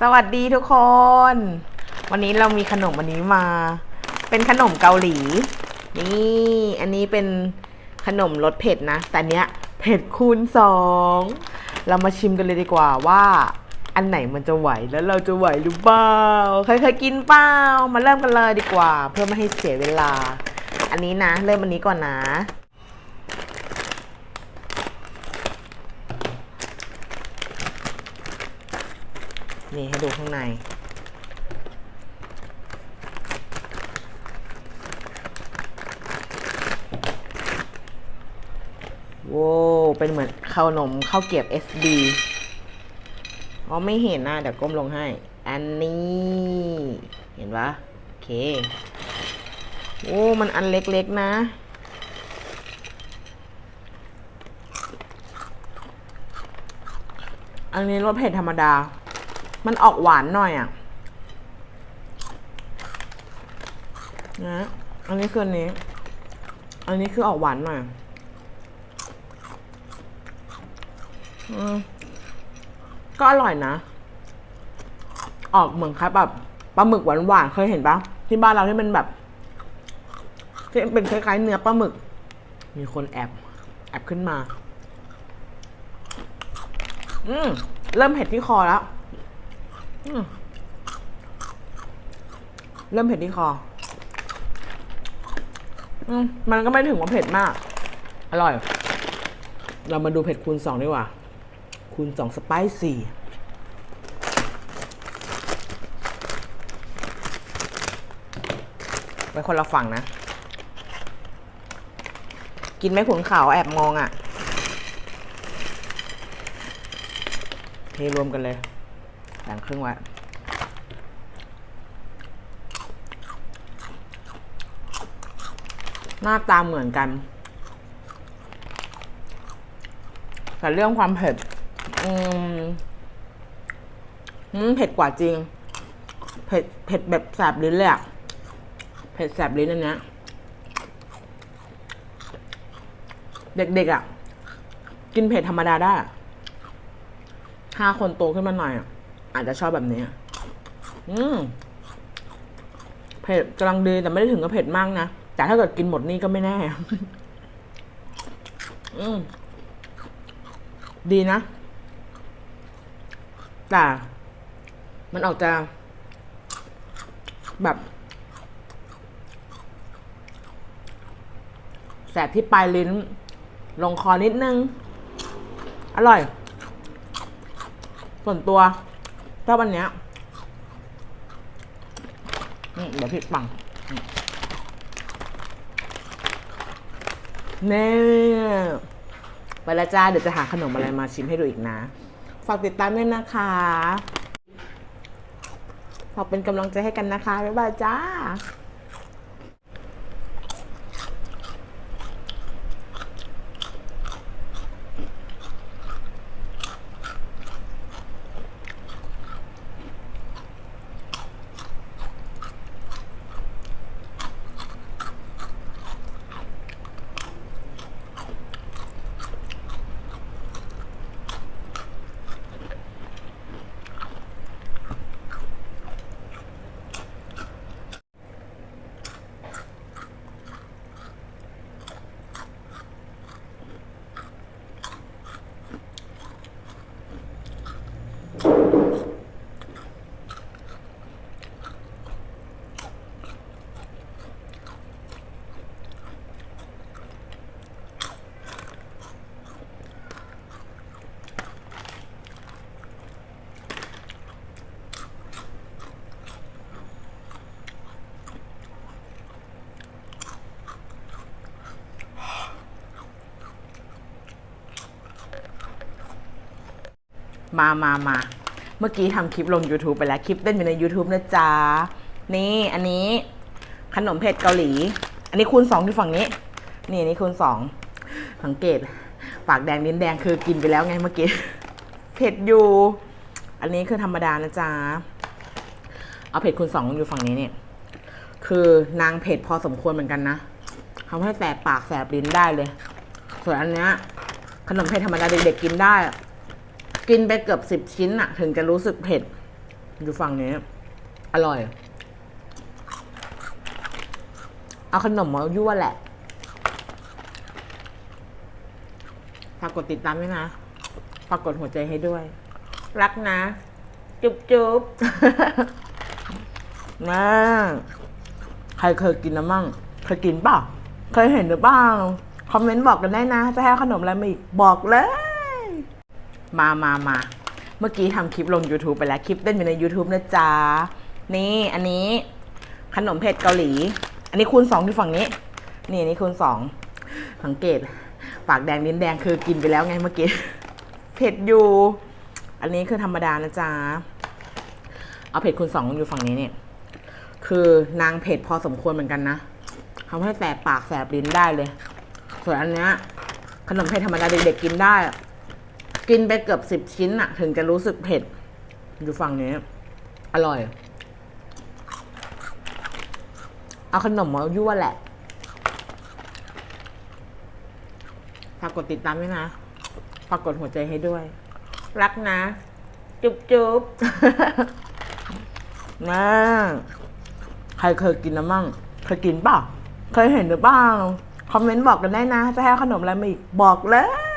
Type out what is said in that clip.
สวัสดีทุกคน วันนี้เรามีขนมอันนี้มา เป็นขนมเกาหลี นี่อันนี้เป็นขนมรสเผ็ดนะ แต่เนี้ยเผ็ดคูณสองเรามาชิมกันเลยดีกว่าว่า อันไหนมันจะไหวแล้วเราจะไหวหรือเปล่าใครเคยกินเปล่ามาเริ่มกันเลยดีกว่า เพื่อไม่ให้เสียเวลา อันนี้นะ เริ่มอันนี้ก่อนนะ นี่ให้ดูข้างใน โว้วเป็นเหมือนขนมข้าวเกรียบ SD อ๋อไม่เห็นนะเดี๋ยวก้มลงให้ อันนี้ เห็นปะโอเค โอ้ มันอันเล็กๆนะอันนี้รสเผ็ดธรรมดา มันออกหวานหน่อยอะนะอันนี้คืออันนี้ อันนี้คือออกหวานหน่อยอืมก็อร่อยนะ ออกเหมือนครับแบบปลาหมึกหวานๆเคยเห็นปะที่บ้านเราที่มันแบบที่เป็นคล้ายๆเนื้อปลาหมึก มีคนแอบแอบขึ้นมา อืมเริ่มเผ็ดที่คอแล้ว เริ่มเผ็ดที่คออมมันก็ไม่ถึงว่าเผ็ดมาก อร่อย เรามาดูเผ็ดคูณสองดีกว่า คูณสองสไปซี่ไปคนละฝั่งนะ กินไม่ขุนขาวแอบมองอะเทรวมกันเลย แบ่งครึ่งไว้หน้าตาเหมือนกัน แต่เรื่องความเผ็ด อืมเผ็ดกว่าจริง เผ็ด เผ็ดแบบแสบลิ้นเลยอะเผ็ดแสบลิ้นอันเนี้ยเด็กๆอะกินเผ็ดธรรมดาได้ถ้าคนโตขึ้นมาหน่อยอะ อาจจะชอบแบบนี้อืมเผ็ดกำลังดีแต่ไม่ได้ถึงกับเผ็ดมากนะ แต่ถ้าเกิดกินหมดนี่ก็ไม่แน่ อืมดีนะ แต่ มันออกจะ แบบ แสบที่ปลายลิ้น ลงคอนิดนึง อร่อย ส่วนตัว ถ้าวันเนี้ยเดี๋ยวพี่ปังเน่ไปละจ้า เดี๋ยวจะหาขนมอะไรมาชิมให้ดูอีกนะ ฝากติดตามด้วยนะคะ ฝากเป็นกำลังใจให้กันนะคะ บ๊ายบายจ้า มามามาเมื่อกี้ทำคลิปลง YouTube ไปแล้ว คลิปเต้นอยู่ใน YouTube นะจ๊ะ นี่อันนี้ขนมเผ็ดเกาหลี อันนี้คูณสองที่ฝั่งนี้ นี่อันนี้คูณสองสังเกต ปากแดงลิ้นแดงคือกินไปแล้วไงเมื่อกี้ เผ็ดอยู่ อันนี้คือธรรมดานะจ๊ะ เอาเผ็ดคูณสองอยู่ฝั่งนี้เนี่ย คือนางเผ็ดพอสมควรเหมือนกันนะทำให้แสบปากแสบลิ้นได้เลย ส่วนอันเนี้ยขนมเผ็ดธรรมดาเด็กๆกินได้ กินไปเกือบสิบชิ้นอะถึงจะรู้สึกเผ็ด อยู่ฝั่งนี้ อร่อย เอาขนมมายั่วแหละฝากกดติดตามด้วยนะฝากกดหัวใจให้ด้วย รักนะ จุ๊บจุ๊บมาใครเคยกินนะมั่ง เคยกินเปล่า เคยเห็นหรือเปล่า คอมเมนต์บอกกันได้นะ จะให้ขนมอะไรมาอีก บอกเลย มามามาเมื่อกี้ทำคลิปลง YouTube ไปแล้ว คลิปเต้นอยู่ใน YouTube นะจ๊ะ นี่อันนี้ขนมเผ็ดเกาหลี อันนี้คูณสองที่ฝั่งนี้ นี่อันนี้คูณสองสังเกต ปากแดงลิ้นแดงคือกินไปแล้วไงเมื่อกี้ เผ็ดอยู่ อันนี้คือธรรมดานะจ๊ะ เอาเผ็ดคูณสองอยู่ฝั่งนี้เนี่ย คือนางเผ็ดพอสมควรเหมือนกันนะทำให้แสบปากแสบลิ้นได้เลย ส่วนอันเนี้ยขนมเผ็ดธรรมดาเด็กๆกินได้ กินไปเกือบสิบชิ้นอะถึงจะรู้สึกเผ็ด อยู่ฝั่งนี้ อร่อย เอาขนมมายั่วแหละฝากกดติดตามด้วยนะฝากกดหัวใจให้ด้วย รักนะ จุ๊บจุ๊บมาใครเคยกินนะมั่ง เคยกินเปล่า เคยเห็นหรือเปล่า คอมเมนต์บอกกันได้นะ จะให้ขนมอะไรมาอีก บอกเลย